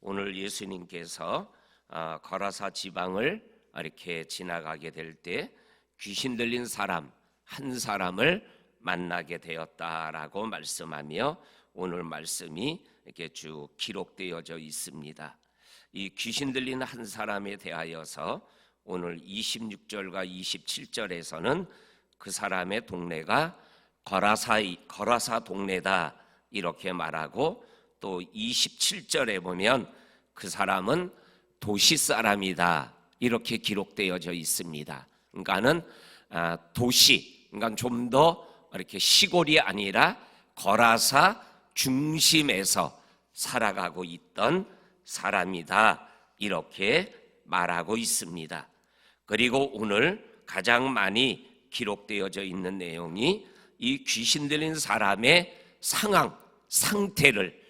오늘 예수님께서 아, 거라사 지방을 이렇게 지나가게 될 때 귀신 들린 사람 한 사람을 만나게 되었다라고 말씀하며 오늘 말씀이 이렇게 쭉 기록되어져 있습니다. 이 귀신 들린 한 사람에 대하여서 오늘 26절과 27절에서는 그 사람의 동네가 거라사 거라사 동네다 이렇게 말하고 또 27절에 보면 그 사람은 도시 사람이다 이렇게 기록되어져 있습니다. 그러니까는 아, 도시, 그러니까 좀 더 이렇게 시골이 아니라 거라사 중심에서 살아가고 있던 사람이다 이렇게 말하고 있습니다. 그리고 오늘 가장 많이 기록되어져 있는 내용이 이 귀신 들린 사람의 상황, 상태를 아,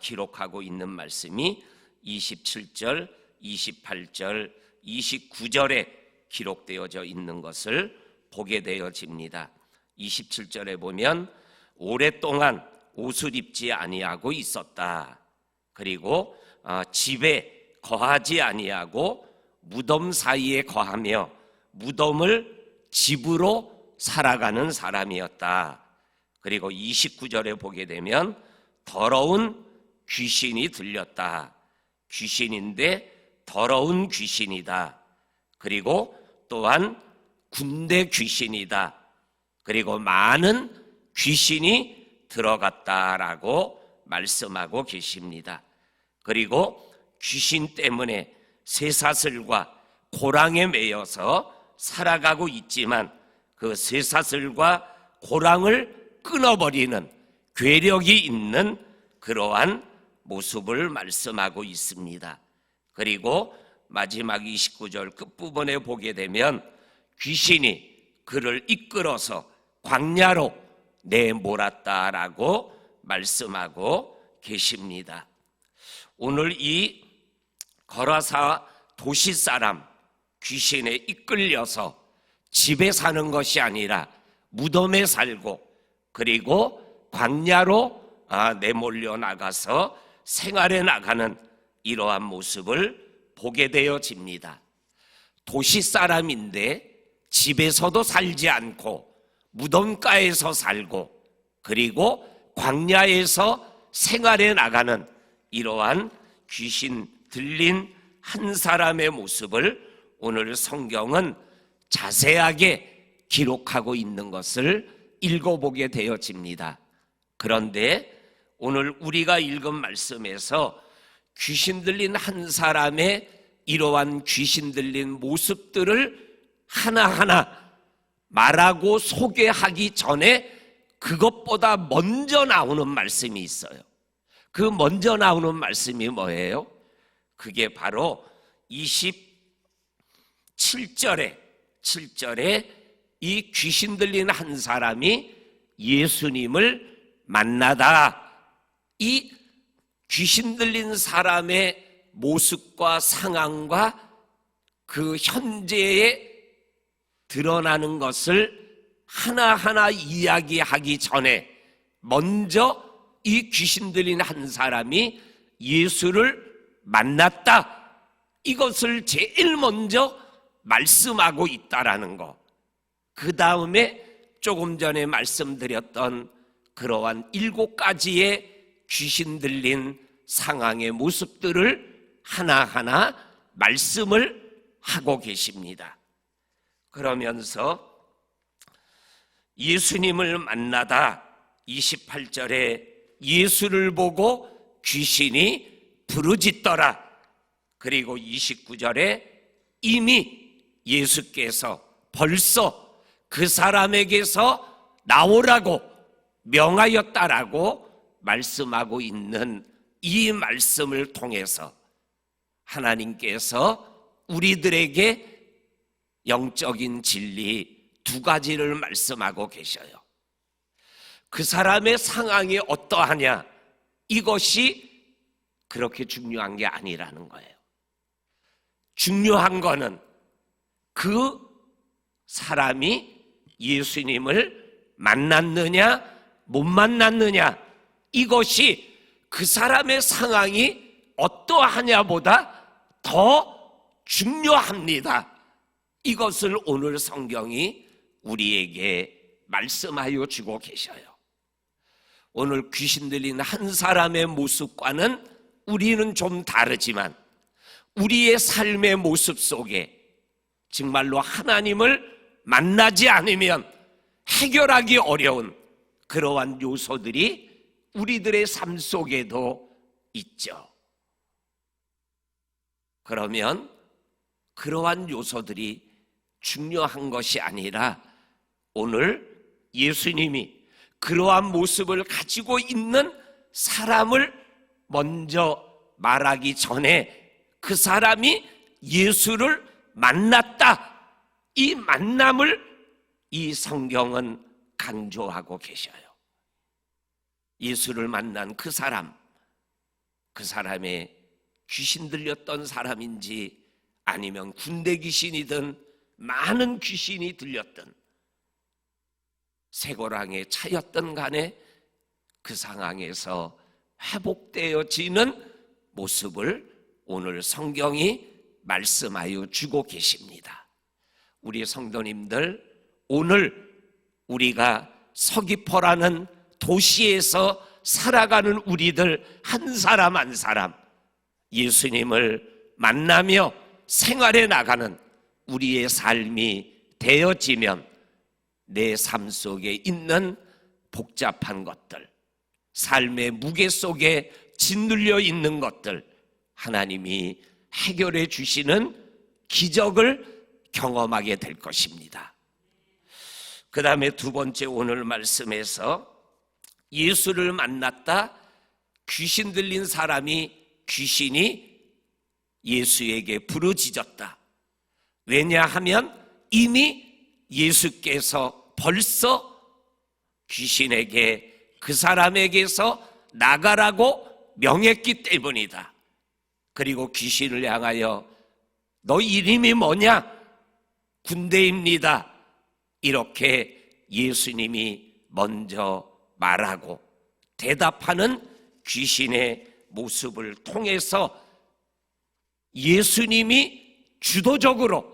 기록하고 있는 말씀이 27절, 28절, 29절에 기록되어져 있는 것을 보게 되어집니다. 27절에 보면 오랫동안 옷을 입지 아니하고 있었다. 그리고 아, 집에 거하지 아니하고 무덤 사이에 거하며 무덤을 집으로 살아가는 사람이었다. 그리고 29절에 보게 되면 더러운 귀신이 들렸다. 귀신인데 더러운 귀신이다. 그리고 또한 군대 귀신이다. 그리고 많은 귀신이 들어갔다라고 말씀하고 계십니다. 그리고 귀신 때문에 쇠사슬과 고랑에 매여서 살아가고 있지만 그 쇠사슬과 고랑을 끊어버리는 괴력이 있는 그러한 모습을 말씀하고 있습니다. 그리고 마지막 29절 끝부분에 보게 되면 귀신이 그를 이끌어서 광야로 내몰았다라고 말씀하고 계십니다. 오늘 이 거라사 도시 사람 귀신에 이끌려서 집에 사는 것이 아니라 무덤에 살고 그리고 광야로 아, 내몰려 나가서 생활해 나가는 이러한 모습을 보게 되어집니다. 도시 사람인데 집에서도 살지 않고 무덤가에서 살고 그리고 광야에서 생활해 나가는 이러한 귀신 들린 한 사람의 모습을 오늘 성경은 자세하게 기록하고 있는 것을 읽어보게 되어집니다. 그런데 오늘 우리가 읽은 말씀에서 귀신 들린 한 사람의 이러한 귀신 들린 모습들을 하나하나 말하고 소개하기 전에 그것보다 먼저 나오는 말씀이 있어요. 그 먼저 나오는 말씀이 뭐예요? 그게 바로 27절에 7절에 이 귀신 들린 한 사람이 예수님을 만나다 이 귀신 들린 사람의 모습과 상황과 그 현재에 드러나는 것을 하나하나 이야기하기 전에 먼저 이 귀신 들린 한 사람이 예수를 만났다. 이것을 제일 먼저 말씀하고 있다라는 거. 그 다음에 조금 전에 말씀드렸던 그러한 일곱 가지의 귀신 들린 상황의 모습들을 하나하나 말씀을 하고 계십니다. 그러면서 예수님을 만나다 28절에 예수를 보고 귀신이 부르짖더라. 그리고 29절에 이미 예수께서 벌써 그 사람에게서 나오라고 명하였다라고 말씀하고 있는 이 말씀을 통해서 하나님께서 우리들에게 영적인 진리 두 가지를 말씀하고 계셔요. 그 사람의 상황이 어떠하냐? 이것이 그렇게 중요한 게 아니라는 거예요. 중요한 거는 그 사람이 예수님을 만났느냐, 못 만났느냐, 이것이 그 사람의 상황이 어떠하냐보다 더 중요합니다. 이것을 오늘 성경이 우리에게 말씀하여 주고 계셔요. 오늘 귀신 들린 한 사람의 모습과는 우리는 좀 다르지만 우리의 삶의 모습 속에 정말로 하나님을 만나지 않으면 해결하기 어려운 그러한 요소들이 우리들의 삶 속에도 있죠. 그러면 그러한 요소들이 중요한 것이 아니라 오늘 예수님이 그러한 모습을 가지고 있는 사람을 먼저 말하기 전에 그 사람이 예수를 만났다. 이 만남을 이 성경은 강조하고 계셔요. 예수를 만난 그 사람, 그 사람의 귀신 들렸던 사람인지 아니면 군대 귀신이든 많은 귀신이 들렸던 쇠고랑에 차였던 간에 그 상황에서 회복되어지는 모습을 오늘 성경이 말씀하여 주고 계십니다. 우리 성도님들 오늘 우리가 서귀포라는 도시에서 살아가는 우리들 한 사람 한 사람 예수님을 만나며 생활해 나가는 우리의 삶이 되어지면 내 삶 속에 있는 복잡한 것들, 삶의 무게 속에 짓눌려 있는 것들, 하나님이 해결해 주시는 기적을 경험하게 될 것입니다. 그 다음에 두 번째 오늘 말씀에서 예수를 만났다 귀신 들린 사람이 귀신이 예수에게 부르짖었다. 왜냐하면 이미 예수께서 벌써 귀신에게 그 사람에게서 나가라고 명했기 때문이다. 그리고 귀신을 향하여 너 이름이 뭐냐? 군대입니다. 이렇게 예수님이 먼저 말하고 대답하는 귀신의 모습을 통해서 예수님이 주도적으로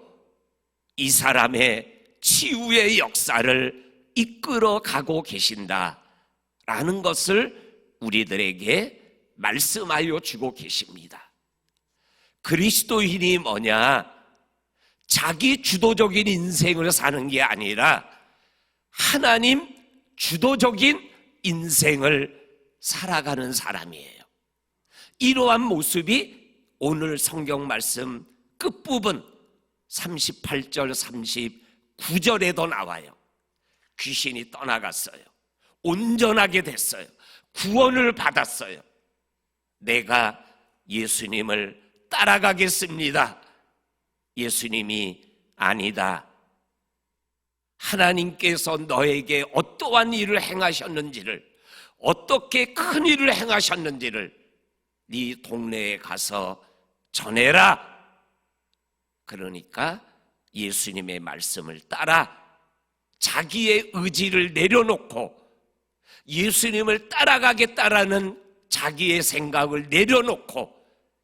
이 사람의 치유의 역사를 이끌어 가고 계신다라는 것을 우리들에게 말씀하여 주고 계십니다. 그리스도인이 뭐냐? 자기 주도적인 인생을 사는 게 아니라 하나님 주도적인 인생을 살아가는 사람이에요. 이러한 모습이 오늘 성경 말씀 끝부분 38절 39절에도 나와요. 귀신이 떠나갔어요. 온전하게 됐어요. 구원을 받았어요. 내가 예수님을 따라가겠습니다. 예수님이 아니다. 하나님께서 너에게 어떠한 일을 행하셨는지를 어떻게 큰 일을 행하셨는지를 네 동네에 가서 전해라. 그러니까 예수님의 말씀을 따라 자기의 의지를 내려놓고 예수님을 따라가겠다라는 자기의 생각을 내려놓고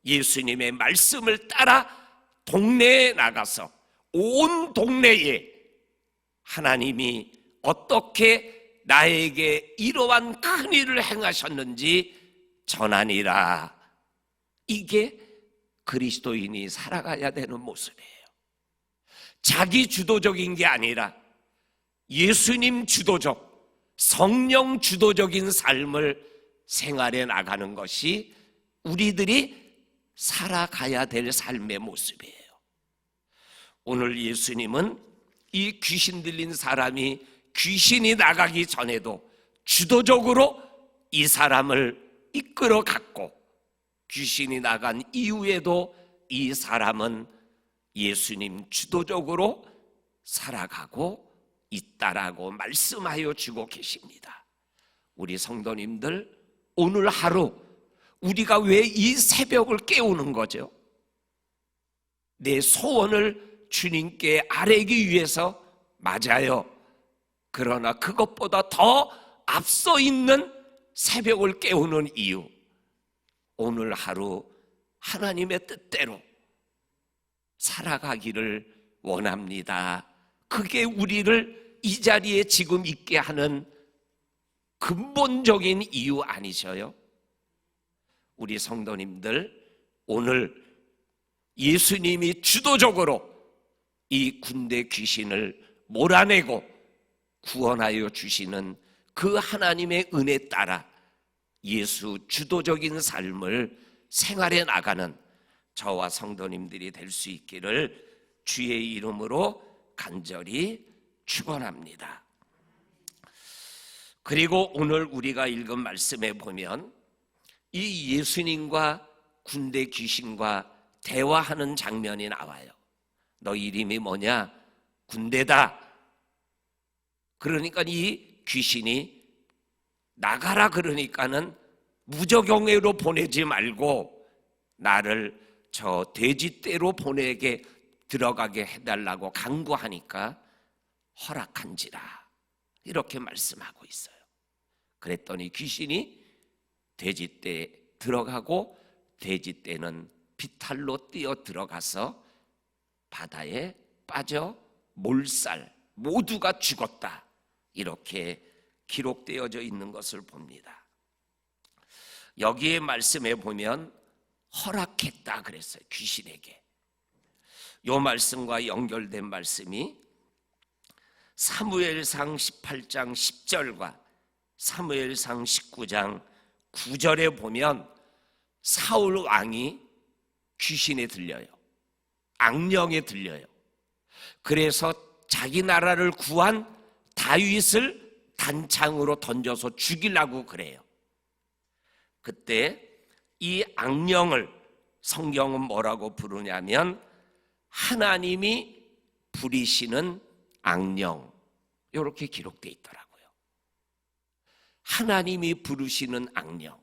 예수님의 말씀을 따라 동네에 나가서 온 동네에 하나님이 어떻게 나에게 이러한 큰 일을 행하셨는지 전하니라. 이게 그리스도인이 살아가야 되는 모습이에요. 자기 주도적인 게 아니라 예수님 주도적, 성령 주도적인 삶을 생활해 나가는 것이 우리들이 살아가야 될 삶의 모습이에요. 오늘 예수님은 이 귀신 들린 사람이 귀신이 나가기 전에도 주도적으로 이 사람을 이끌어 갔고 귀신이 나간 이후에도 이 사람은 예수님 주도적으로 살아가고 있다라고 말씀하여 주고 계십니다. 우리 성도님들 오늘 하루 우리가 왜 이 새벽을 깨우는 거죠? 내 소원을 주님께 아뢰기 위해서 맞아요. 그러나 그것보다 더 앞서 있는 새벽을 깨우는 이유. 오늘 하루 하나님의 뜻대로 살아가기를 원합니다. 그게 우리를 이 자리에 지금 있게 하는 근본적인 이유 아니셔요? 우리 성도님들 오늘 예수님이 주도적으로 이 군대 귀신을 몰아내고 구원하여 주시는 그 하나님의 은혜 따라 예수 주도적인 삶을 생활해 나가는 저와 성도님들이 될 수 있기를 주의 이름으로 간절히 축원합니다. 그리고 오늘 우리가 읽은 말씀에 보면 이 예수님과 군대 귀신과 대화하는 장면이 나와요. 너 이름이 뭐냐? 군대다. 그러니까 이 귀신이 나가라 그러니까는 무적용회로 보내지 말고 나를 저 돼지떼로 보내게 들어가게 해달라고 강구하니까 허락한지라 이렇게 말씀하고 있어요. 그랬더니 귀신이 돼지떼 들어가고 돼지떼는 비탈로 뛰어 들어가서 바다에 빠져 몰살 모두가 죽었다 이렇게 기록되어져 있는 것을 봅니다. 여기에 말씀에 보면 허락했다 그랬어요. 귀신에게. 요 말씀과 연결된 말씀이 사무엘상 18장 10절과 사무엘상 19장 9절에 보면 사울 왕이 귀신에 들려요. 악령에 들려요. 그래서 자기 나라를 구한 다윗을 단창으로 던져서 죽이려고 그래요. 그때 이 악령을 성경은 뭐라고 부르냐면 하나님이 부리시는 악령 이렇게 기록되어 있더라고요. 하나님이 부르시는 악령.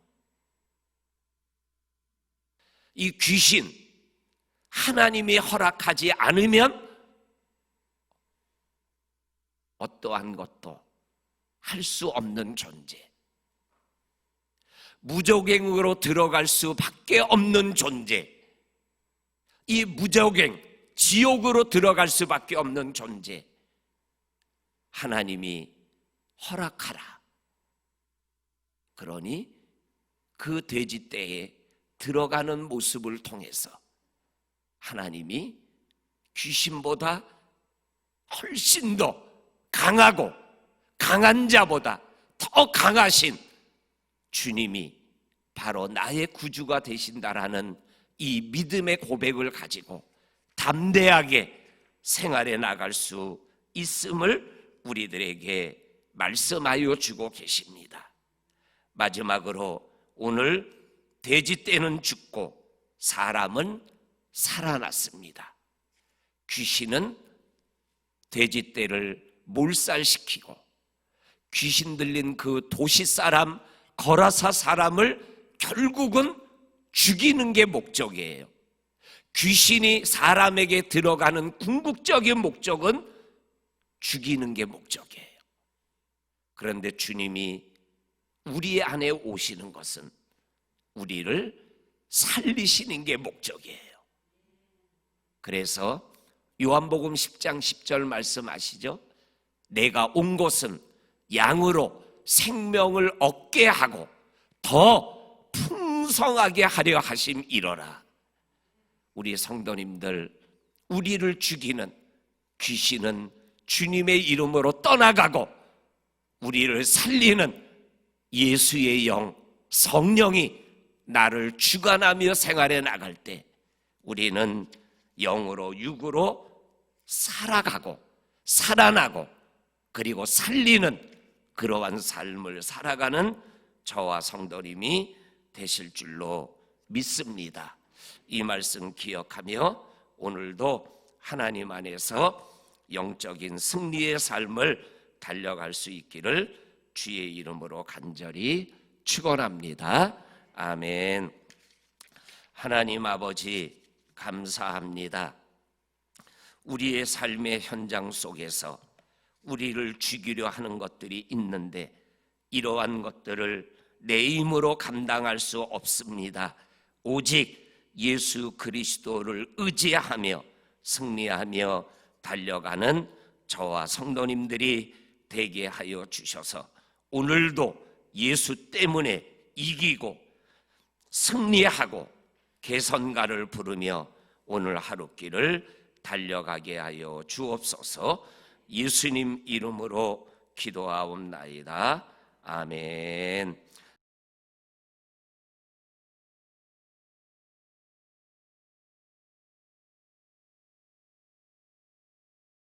이 귀신 하나님이 허락하지 않으면 어떠한 것도 할 수 없는 존재. 무적행으로 들어갈 수밖에 없는 존재. 이 무적행, 지옥으로 들어갈 수밖에 없는 존재. 하나님이 허락하라. 그러니 그 돼지 떼에 들어가는 모습을 통해서 하나님이 귀신보다 훨씬 더 강하고 강한 자보다 더 강하신 주님이 바로 나의 구주가 되신다라는 이 믿음의 고백을 가지고 담대하게 생활해 나갈 수 있음을 우리들에게 말씀하여 주고 계십니다. 마지막으로 오늘 돼지 떼는 죽고 사람은 살아났습니다. 귀신은 돼지 떼를 몰살시키고 귀신 들린 그 도시 사람 거라사 사람을 결국은 죽이는 게 목적이에요. 귀신이 사람에게 들어가는 궁극적인 목적은 죽이는 게 목적이에요. 그런데 주님이 우리 안에 오시는 것은 우리를 살리시는 게 목적이에요. 그래서 요한복음 10장 10절 말씀 아시죠? 내가 온 것은 양으로 생명을 얻게 하고 더 풍성하게 하려 하심 이러라. 우리 성도님들 우리를 죽이는 귀신은 주님의 이름으로 떠나가고 우리를 살리는 예수의 영 성령이 나를 주관하며 생활해 나갈 때 우리는 영으로 육으로 살아가고 살아나고 그리고 살리는 그러한 삶을 살아가는 저와 성도님이 되실 줄로 믿습니다. 이 말씀 기억하며 오늘도 하나님 안에서 영적인 승리의 삶을 달려갈 수 있기를 주의 이름으로 간절히 축원합니다. 아멘. 하나님 아버지 감사합니다. 우리의 삶의 현장 속에서 우리를 죽이려 하는 것들이 있는데 이러한 것들을 내 힘으로 감당할 수 없습니다. 오직 예수 그리스도를 의지하며 승리하며 달려가는 저와 성도님들이 되게 하여 주셔서 오늘도 예수 때문에 이기고 승리하고 개선가를 부르며 오늘 하루 길을 달려가게 하여 주옵소서 예수님 이름으로 기도하옵나이다. 아멘.